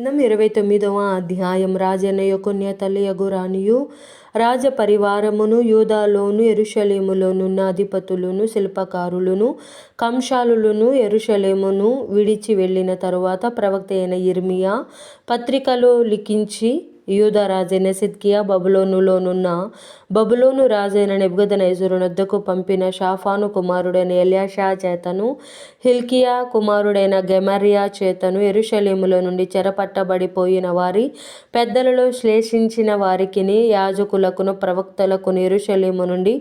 గ్రంథం ఇరవై తొమ్మిదవ అధ్యాయం. రాజనయ కొన్య తల్లియగు రాణియు రాజ పరివారమును యూదాలోను ఎరుషలేములోనున్న అధిపతులను శిల్పకారులను కంశాలులను ఎరుషలేమును విడిచి వెళ్ళిన తరువాత ప్రవక్త అయిన ఇర్మియా పత్రికలో లిఖించి యూదా రాజైన సిద్కియా బబులోనులోనున్న బబులోను రాజైన నెబుగదనెజరునొద్దకు పంపిన షాఫాను కుమారుడైన ఎల్యాషా చేతను హిల్కియా కుమారుడైన గెమరియా చేతను ఎరుషలేములో నుండి చెరపట్టబడిపోయిన వారి పెద్దలలో శ్లేషించిన వారికిని యాజకులకును ప్రవక్తలకును ఎరుషలేము నుండి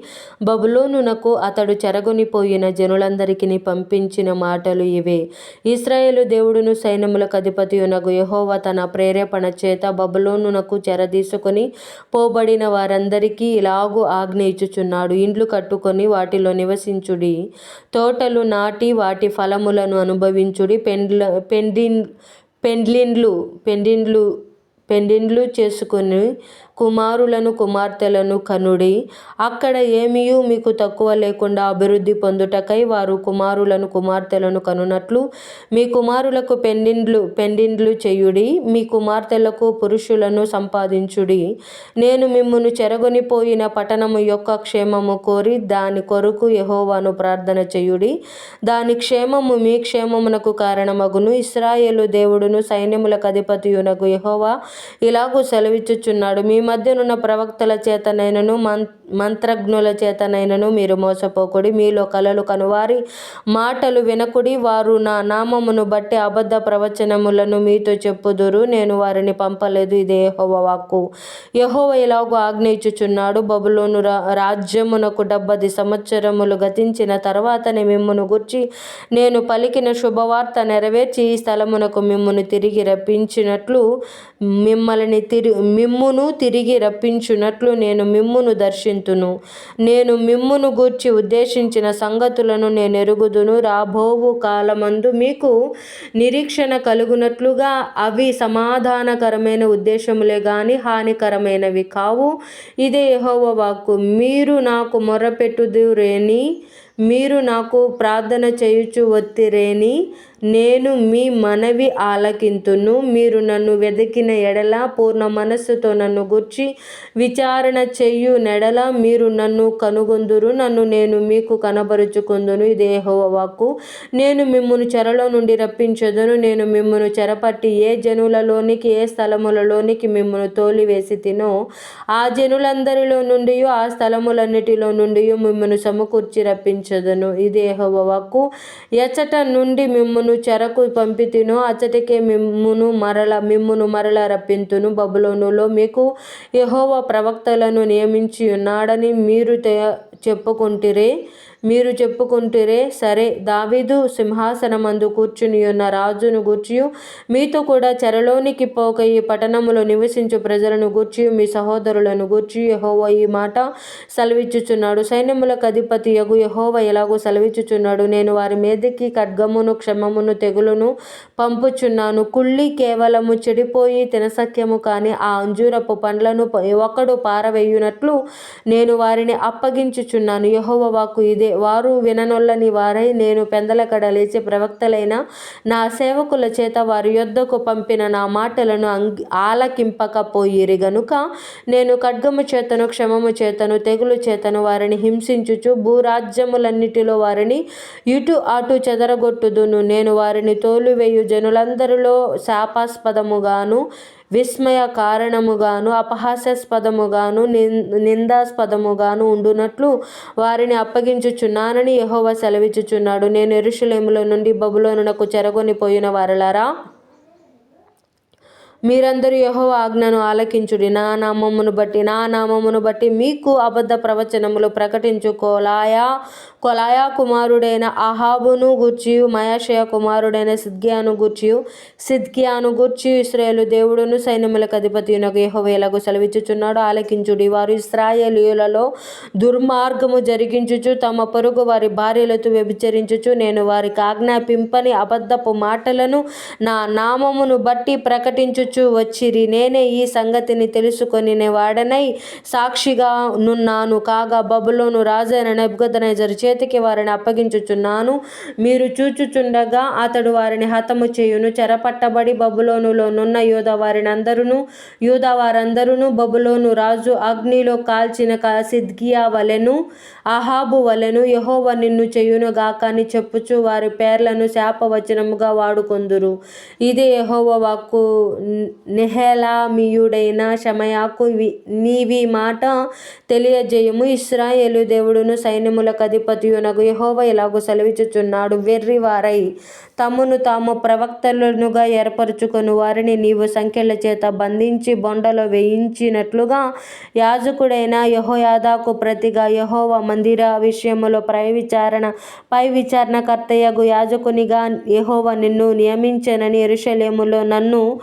బబులోనునకు అతడు చెరగొనిపోయిన జనులందరికీ పంపించిన మాటలు ఇవే. ఇస్రాయేలు దేవుడును సైన్యములకు అధిపతియునగు యహోవ తన ప్రేరేపణ చేత బబులోనునకు చెరదీసుకొని పోబడిన వారందరికీ ఇలాగు ఆజ్ఞ ఇచ్చుచున్నాడు. ఇండ్లు కట్టుకొని వాటిలో నివసించుడి. తోటలు నాటి వాటి ఫలములను అనుభవించుడి. పెండ్ల పెండిన్ పెండ్లిండ్లు పెండిండ్లు పెండిండ్లు చేసుకొని కుమారులను కుమార్తెలను కనుడి. అక్కడ ఏమీయూ మీకు తక్కువ లేకుండా అభివృద్ధి పొందుటకై వారు కుమారులను కుమార్తెలను కనునట్లు మీ కుమారులకు పెండిండ్లు పెండిండ్లు చేయుడి. మీ కుమార్తెలకు పురుషులను సంపాదించుడి. నేను మిమ్మును చెరగొనిపోయిన పట్టణము యొక్క క్షేమము కోరి దాని కొరకు యహోవాను ప్రార్థన చేయుడి. దాని క్షేమము మీ క్షేమమునకు కారణమగును. ఇస్రాయేలు దేవుడును సైన్యములకు అధిపతియునకు యహోవా ఇలాగూ సెలవిచ్చుచున్నాడు. మీ మధ్యనున్న ప్రవక్తల చేతనైనను మం మంత్రజ్ఞుల చేతనైనను మీరు మోసపోకుడి. మీలో కలలు కనువారి మాటలు వినకుడి. వారు నా నామమును బట్టి అబద్ధ ప్రవచనములను మీతో చెప్పుదురు. నేను వారిని పంపలేదు. ఇది యహోవ వాక్కు. యహోవ ఇలాగూ ఆజ్ఞయించుచున్నాడు? బబులోను రా రాజ్యమునకు డెబ్బది సంవత్సరములు గతించిన తర్వాతనే మిమ్మును గుర్చి నేను పలికిన శుభవార్త నెరవేర్చి ఈ స్థలమునకు మిమ్మును తిరిగి రప్పించినట్లు మిమ్మల్ని తిరి మిమ్మును తిరిగి రప్పించున్నట్లు నేను మిమ్మును దర్శింతును నేను మిమ్మును గూర్చి ఉద్దేశించిన సంగతులను నేను ఎరుగుదును. రాబోవు కాలమందు మీకు నిరీక్షణ కలుగునట్లుగా అవి సమాధానకరమైన ఉద్దేశములే గాని హానికరమైనవి కావు. ఇదే యహోవ వాక్కు. మీరు నాకు మొరపెట్టుదురేని మీరు నాకు ప్రార్థన చేయుచు వత్తిరేని నేను మీ మనవి ఆలకింతును. మీరు నన్ను వెదకిన ఎడల పూర్ణ మనస్సుతో నన్ను గుర్చి విచారణ చెయ్యు నెడల మీరు నన్ను కనుగొందురు. నన్ను నేను మీకు కనబరుచుకుందును. ఇదే హోవాకు నేను మిమ్మను చెరలో నుండి రప్పించదును. నేను మిమ్మను చెరపట్టి ఏ జనులలోనికి ఏ స్థలములలోనికి మిమ్మను తోలివేసి తినో ఆ జనులందరిలో నుండి ఆ స్థలములన్నిటిలో నుండి మిమ్మల్ని సమకూర్చి రప్పించదును ఇది ఎహోవాకు ఎచ్చట నుండి మిమ్మును చెరకు పంపితినో అచ్చటికే మిమ్మును మరల మిమ్మును మరల రప్పింతును. బబులోనులో మీకు ఎహోవా ప్రవక్తలను నియమించి ఉన్నాడని మీరు చెప్పుకుంటిరే. మీరు చెప్పుకుంటురే సరే దావీదు సింహాసనమందు కూర్చుని ఉన్న రాజును గూర్చియు మీతో కూడా చెరలోనికి పోక ఈ పట్టణములో నివసించు ప్రజలను గూర్చి మీ సహోదరులను గూర్చి యహోవ ఈ మాట సెలవిచ్చుచున్నాడు. సైన్యములకు అధిపతి యగు యహోవ ఎలాగో సెలవిచ్చుచున్నాడు. నేను వారి మీదకి ఖడ్గమును క్షమమును తెగులును పంపుచున్నాను. కుళ్ళి కేవలము చెడిపోయి తినసఖ్యము కాని ఆ అంజూరపు పండ్లను ఒకడు పారవేయునట్లు నేను వారిని అప్పగించుచున్నాను. యహోవ వాకు ఇదే వారు విననొల్లని వారై నేను పెందలకడ లేచి ప్రవక్తలైన నా సేవకుల చేత వారి యొద్దకు పంపిన నా మాటలను అంగి ఆలకింపకపోయిరి గనుక నేను ఖడ్గము చేతను క్షమము చేతను తెగులు చేతను వారిని హింసించుచు భూరాజ్యములన్నిటిలో వారిని ఇటు అటు చెదరగొట్టుదును. నేను వారిని తోలివేయు జనులందరిలో శాపాస్పదముగాను విస్మయ కారణముగాను అపహాస్యాస్పదముగాను నిందాస్పదముగాను ఉండునట్లు వారిని అప్పగించుచున్నానని యెహోవా సెలవిచ్చుచున్నాడు. నేను ఎరుషులేములో నుండి బబులోనునకు చెరగొని పోయిన వారలారా? మీరందరూ యహో ఆజ్ఞను ఆలకించుడి. నా నామమును బట్టి నా నామమును బట్టి మీకు అబద్ధ ప్రవచనములు ప్రకటించు కోలాయా కొలాయా కుమారుడైన అహాబును గూర్చియు మయాషయ కుమారుడైన సిద్కియాను గుర్చియు సిద్కియాను గూర్చి ఇస్రాయేలు దేవుడును సైన్యములకు అధిపతియునకు యహోవేలకు సెలవిచ్చుచున్నాడు ఆలకించుడి. వారు ఇస్రాయేలీయులలో దుర్మార్గము జరిగించుచు తమ పొరుగు వారి భార్యలతో వ్యభిచరించుచు నేను వారికి ఆజ్ఞాపింపని అబద్ధపు మాటలను నా నామమును బట్టి ప్రకటించు చేయుచు వచ్చిరి. నేనే ఈ సంగతిని తెలుసుకొని వాడనై సాక్షిగా నున్నాను. కాగా బబులోను రాజైన నెబుకద్నెజరు చేతికి వారిని అప్పగించుచున్నాను. మీరు చూచుచుండగా అతడు వారిని హతము చేయును. చెరపట్టబడి బబులోనులో నున్న యూద వారిని అందరును యూదా వారందరును బబులోను రాజు అగ్నిలో కాల్చిన కాసిద్గియా వలెను అహాబు వలెను యహోవ నిన్ను చేయును గాక అని చెప్పుచు వారి పేర్లను శాపవచనముగా వాడుకొందురు. ఇదే యహోవ వాక్కు నెహెలామీయుడైన షమయాకు వి- నీవీ మాట తెలియజేయము. ఇస్రాయేలు దేవుడును సైన్యములకు అధిపతియునగు యహోవ ఇలాగు సెలవిచ్చుచున్నాడు. వెర్రివారై తమను తాము ప్రవక్తలనుగా ఏర్పరచుకొని. వారిని నీవు సంఖ్యల చేత బంధించి బొండలో వేయించినట్లుగా యాజకుడైన యహోయాదాకు ప్రతిగా యహోవ మందిర విషయములో పై విచారణ పై విచారణకర్తయ్యగు యాజకునిగా యహోవ నిన్ను నియమించనని యెరూషలేములో నన్ను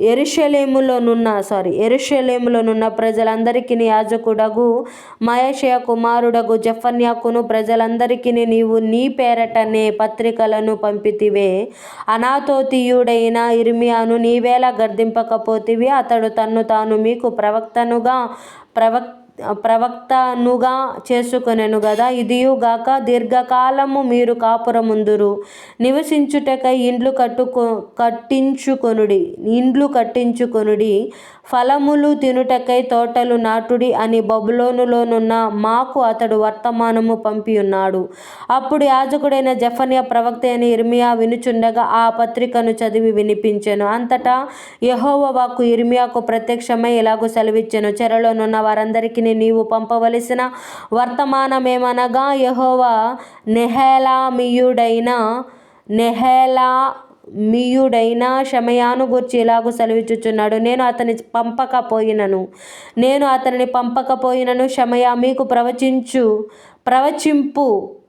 ఎరుషలేములోనున్న సారీ ఎరుషలేములోనున్న ప్రజలందరికీ యాజకుడగు మయషయ కుమారుడగు జఫన్యాకును ప్రజలందరికీ నీవు నీ పేరటనే పత్రికలను పంపితివే. అనాథోతీయుడైన ఇర్మియాను నీవేలా గర్దింపకపోతివి. అతడు తన్ను తాను మీకు ప్రవక్తనుగా ప్రవక్ ప్రవక్తనుగా చేసుకొనెను గదా. ఇదియుగాక దీర్ఘకాలము మీరు కాపురముందురు. నివసించుటకై ఇండ్లు కట్టుకో కట్టించుకొనుడి. ఇండ్లు కట్టించుకొనుడి. ఫలములు తినుటకై తోటలు నాటుడి అని బబులోనులోనున్న మాకు అతడు వర్తమానము పంపియున్నాడు. అప్పుడు యాజకుడైన జఫన్య ప్రవక్త అయిన ఇర్మియా వినుచుండగా ఆ పత్రికను చదివి వినిపించెను. అంతటా యహోవ వాక్కు ఇర్మియాకు ప్రత్యక్షమై ఇలాగూ సెలవిచ్చెను. చెరలోనున్న వారందరికీ నీవు పంపవలసిన వర్తమానమేమనగా యెహోవా నెహలామియుడైన నెహలా మీయుడైన షమయాను గూర్చి ఇలాగూ సెలవిచ్చుచున్నాడు. నేను అతని పంపకపోయినను. నేను అతనిని పంపకపోయినను. షమయా మీకు ప్రవచించు ప్రవచింపు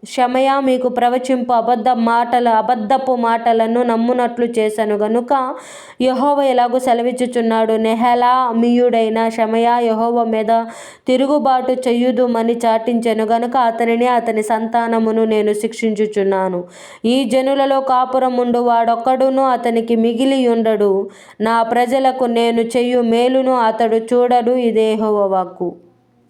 క్షమయ మీకు ప్రవచింపు అబద్ధ మాటలు అబద్ధపు మాటలను నమ్మునట్లు చేశాను గనుక యహోవ ఎలాగో సెలవిచ్చుచున్నాడు? నెహలా మీయుడైన క్షమయ యహోవ మీద తిరుగుబాటు చెయ్యుదుమని చాటించెను. గనుక అతనిని అతని సంతానమును నేను శిక్షించుచున్నాను. ఈ జనులలో కాపురముండు వాడొక్కడును అతనికి మిగిలి ఉండడు నా ప్రజలకు నేను చెయ్యు మేలును అతడు చూడడు. ఇదే యెహోవా వాక్కు.